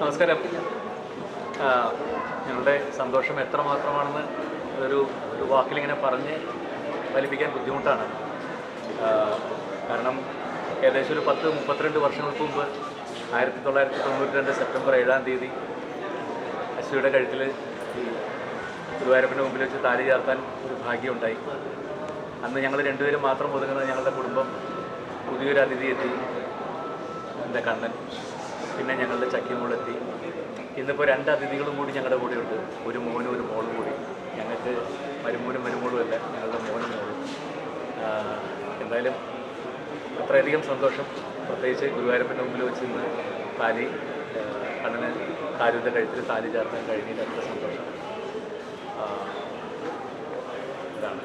നമസ്കാരം. ഞങ്ങളുടെ സന്തോഷം എത്രമാത്രമാണെന്ന് ഒരു ഒരു വാക്കിലിങ്ങനെ പറഞ്ഞ് ഫലിപ്പിക്കാൻ ബുദ്ധിമുട്ടാണ്. കാരണം ഏകദേശം ഒരു പത്ത് മുപ്പത്തിരണ്ട് വർഷങ്ങൾക്ക് മുമ്പ് ആയിരത്തി തൊള്ളായിരത്തി തൊണ്ണൂറ്റി രണ്ട് സെപ്റ്റംബർ ഏഴാം തീയതി അശ്വിയുടെ കഴുത്തിൽ ഗുരുവായൂരപ്പന്റെ മുമ്പിൽ വെച്ച് താലി ചേർത്താൻ ഒരു ഭാഗ്യമുണ്ടായി. അന്ന് ഞങ്ങൾ രണ്ടുപേരും മാത്രം ഒതുങ്ങുന്ന ഞങ്ങളുടെ കുടുംബം പുതിയൊരു അതിഥി എത്തി എന്റെ കണ്ണൻ. പിന്നെ ഞങ്ങളുടെ ചക്കിമോളെത്തി ഇന്നിപ്പോൾ രണ്ട് അതിഥികളും കൂടി ഞങ്ങളുടെ കൂടെയുണ്ട്. ഒരു മോനും ഒരു മോളും കൂടി. ഞങ്ങൾക്ക് മരുമോനും മരുമോളും അല്ല ഞങ്ങളുടെ മോനും മോളും. എന്തായാലും അത്രയധികം സന്തോഷം. പ്രത്യേകിച്ച് ഗുരുവായൂരപ്പന്റെ മുമ്പിൽ വെച്ച് ഇന്ന് താലി കണ്ണിന് കാരുവിന്റെ കഴുത്തിൽ താലി ചേർക്കാൻ കഴിഞ്ഞതിൽ അത്ര സന്തോഷം. ഇതാണ്.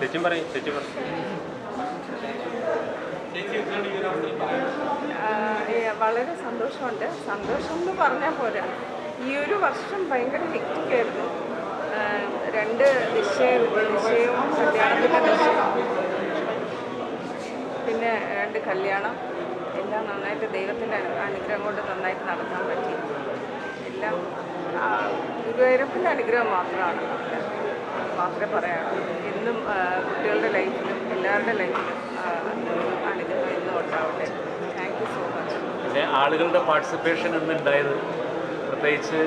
ചേച്ചി പറയും ചേച്ചി പറയും വളരെ സന്തോഷമുണ്ട്. സന്തോഷം എന്ന് പറഞ്ഞാൽ പോരാ. ഈ ഒരു വർഷം ഭയങ്കര ഹെക്റ്റിക്കായിരുന്നു രണ്ട് നിശ്ചയം വിഷയവും കല്യാണത്തിന്റെ നിശ്ചയം പിന്നെ രണ്ട് കല്യാണം. എല്ലാം നന്നായിട്ട് ദൈവത്തിന്റെ അനു- അനുഗ്രഹം കൊണ്ട് നന്നായിട്ട് നടത്താൻ പറ്റി. എല്ലാം ഗുരുവായൂരപ്പന്റെ അനുഗ്രഹം മാത്രമാണ്. മാത്രമേ പറയാനുള്ളൂ ഇന്നും കുട്ടികളുടെ ലൈഫിലും എല്ലാവരുടെ ലൈഫിലും അനുഗ്രഹം എന്നും ഉണ്ടാവട്ടെ. താങ്ക് യു സോ മച്ച് പിന്നെ ആളുകളുടെ പാർട്ടിസിപ്പേഷൻ ഇന്നുണ്ടായത് പ്രത്യേകിച്ച്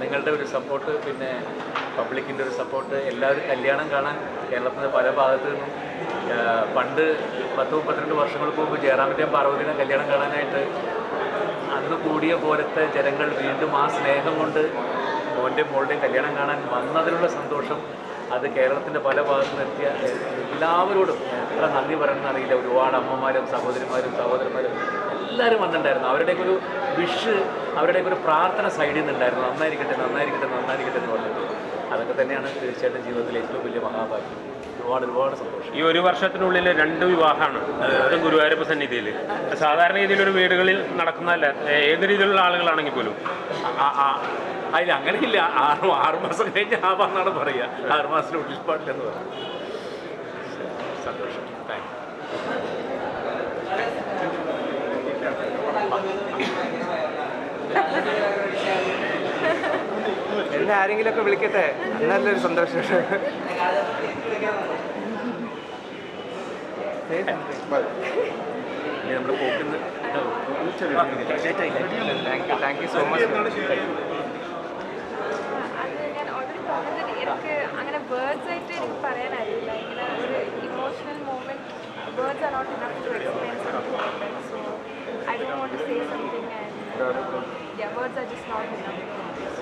നിങ്ങളുടെ ഒരു സപ്പോർട്ട് പിന്നെ പബ്ലിക്കിന്റെ ഒരു സപ്പോർട്ട് എല്ലാവരും കല്യാണം കാണാൻ കേരളത്തിന്റെ പല ഭാഗത്തു നിന്നും പണ്ട് പത്ത് മുപ്പത്തിരണ്ട് വർഷങ്ങൾക്ക് മുമ്പ് ജയറാമിന്റെയും പാർവതിയുടെയും കല്യാണം കാണാനായിട്ട് അന്ന് കൂടിയ പോലത്തെ ജനങ്ങൾ വീണ്ടും ആ സ്നേഹം കൊണ്ട് മോന്റെയും മോളുടെയും കല്യാണം കാണാൻ വന്നതിലുള്ള സന്തോഷം അത് കേരളത്തിന്റെ പല ഭാഗത്തു നിർത്തിയ എല്ലാവരോടും എത്ര നന്ദി പറയണമെന്ന് അറിയില്ല. ഒരുപാട് അമ്മമാരും സഹോദരിമാരും സഹോദരന്മാരും എല്ലാവരും വന്നിട്ടുണ്ടായിരുന്നു. അവരുടെയൊക്കെ ഒരു വിഷ് അവരുടെയൊക്കെ ഒരു പ്രാർത്ഥന സൈഡിൽ നിന്നുണ്ടായിരുന്നു. നന്നായിരിക്കട്ടെ നന്നായിരിക്കട്ടെ അതൊക്കെ തന്നെയാണ് തീർച്ചയായിട്ടും ജീവിതത്തിലെ ഏറ്റവും വലിയ മഹാഭാഗ്യം. ഒരുപാട് ഒരുപാട് സന്തോഷം. ഈ ഒരു വർഷത്തിനുള്ളിൽ രണ്ട് വിവാഹമാണ്. അതും ഗുരുവായൂരപ്പ സന്നിധിയിൽ സാധാരണ രീതിയിൽ ഒരു വീടുകളിൽ നടക്കുന്നതല്ല. ഏത് രീതിയിലുള്ള ആളുകളാണെങ്കിൽ പോലും. അതിൽ അങ്ങനെയില്ല. ആറ് ആറ് മാസം കഴിഞ്ഞ് ആവാന്നാണ് പറയുക. ആറ് മാസത്തിനുള്ളിൽ പാടില്ലെന്ന് പറയാം സന്തോഷം. താങ്ക് എന്നെ ആരെങ്കിലുമൊക്കെ വിളിക്കട്ടെ? നല്ലൊരു സന്തോഷം. താങ്ക് യു സോ മച്ച് അങ്ങനെ വേർഡ്സ് ആയിട്ട് എനിക്ക് ഇങ്ങനെ ഒരു emotional moment words are not enough to explain something and